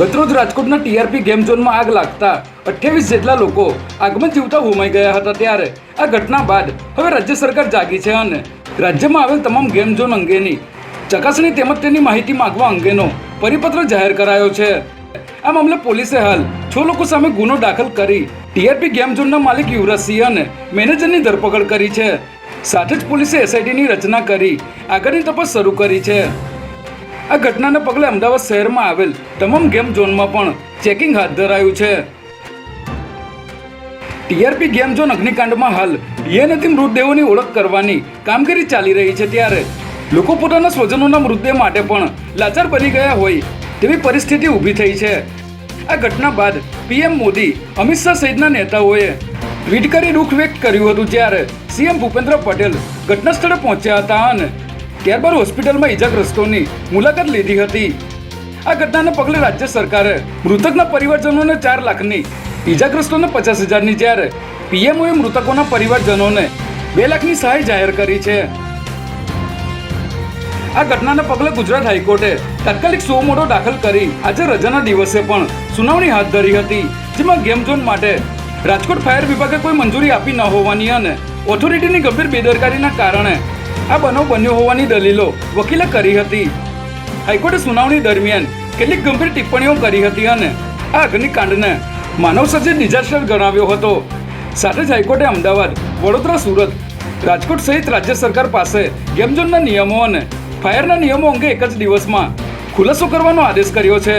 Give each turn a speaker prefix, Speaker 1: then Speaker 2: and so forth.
Speaker 1: ગતરોજ રાજકોટના TRP game ઝોનમાં આગ લાગતા અઠ્યાવીસ જેટલા લોકો આગમાં જીવતા હોમાઈ ગયા હતા ત્યારે. આ ઘટના બાદ હવે રાજ્ય સરકાર જાગી છે અને રાજ્યમાં આવેલ તમામ ગેમ ઝોન અંગેની ચકાસણી તેમજ તેની માહિતી માગવા અંગેનો પરિપત્ર જાહેર કરાયો છે. આ મામલે પોલીસે હાલ છ લોકો સામે ગુનો દાખલ કરી ટીઆરપી ગેમ ઝોનના માલિક યુવરાજસિંહ અને મેનેજરની ધરપકડ કરી છે. સાથે જ પોલીસે એસઆઈટીની રચના કરી આગળની તપાસ શરૂ કરી છે. આ ઘટનાને પગલે અમદાવાદ શહેરમાં આવેલ તમામ ગેમ ઝોનમાં પણ ચેકિંગ હાથ ધરાયું છે. ટીઆરપી ગેમ ઝોન અગ્નિકાંડમાં હાલ ડીએનએથી મૃતદેહોની ઓળખ કરવાની કામગીરી ચાલી રહી છે ત્યારે લોકો પોતાના સ્વજનોના મૃતદેહ માટે પણ લાચાર બની ગયા હોય તેવી પરિસ્થિતિ ઊભી થઈ છે. આ ઘટના બાદ પીએમ મોદી, અમિત શાહ સહિતના નેતાઓએ ટ્વીટ કરી દુઃખ વ્યક્ત કર્યું હતું જ્યારે સીએમ ભૂપેન્દ્ર પટેલ ઘટના સ્થળે પહોંચ્યા હતા અને ત્યારબાદ હોસ્પિટલમાં ઈજાગ્રસ્તોની મુલાકાત લીધી હતી. આ ઘટનાને પગલે રાજ્ય સરકારે મૃતકના પરિવારજનોને ચાર લાખની ઈજાગ્રસ્તોને પચાસ હજારની જ્યારે પીએમઓએ મૃતકોના પરિવારજનોને બે લાખની સહાય જાહેર કરી છે. આ ઘટનાને પગલે ગુજરાત હાઈકોર્ટે તાત્કાલિક સો મોટો દાખલ કરી આજે રજાના દિવસે પણ સુનાવણી હાથ ધરી હતી, જેમાં ગેમ ઝોન માટે રાજકોટ ફાયર વિભાગે કોઈ મંજૂરી આપી ન હોવાની અને ઓથોરિટીની ગંભીર બેદરકારીના કારણે આ બનાવ બન્યો હોવાની દલીલો વકીલે કરી હતી. હાઈકોર્ટે સુનાવણી દરમિયાન કેટલીક ગંભીર ટિપ્પણીઓ કરી હતી અને આ અગ્નિકાંડને માનવ સર્જિત ડિઝાસ્ટર ગણાવ્યો હતો. સાથે જ હાઈકોર્ટે અમદાવાદ, વડોદરા, સુરત, રાજકોટ સહિત રાજ્ય સરકાર પાસે ગેમઝોનના નિયમો અને ફાયરના નિયમો અંગે એક જ દિવસમાં ખુલાસો કરવાનો આદેશ કર્યો છે.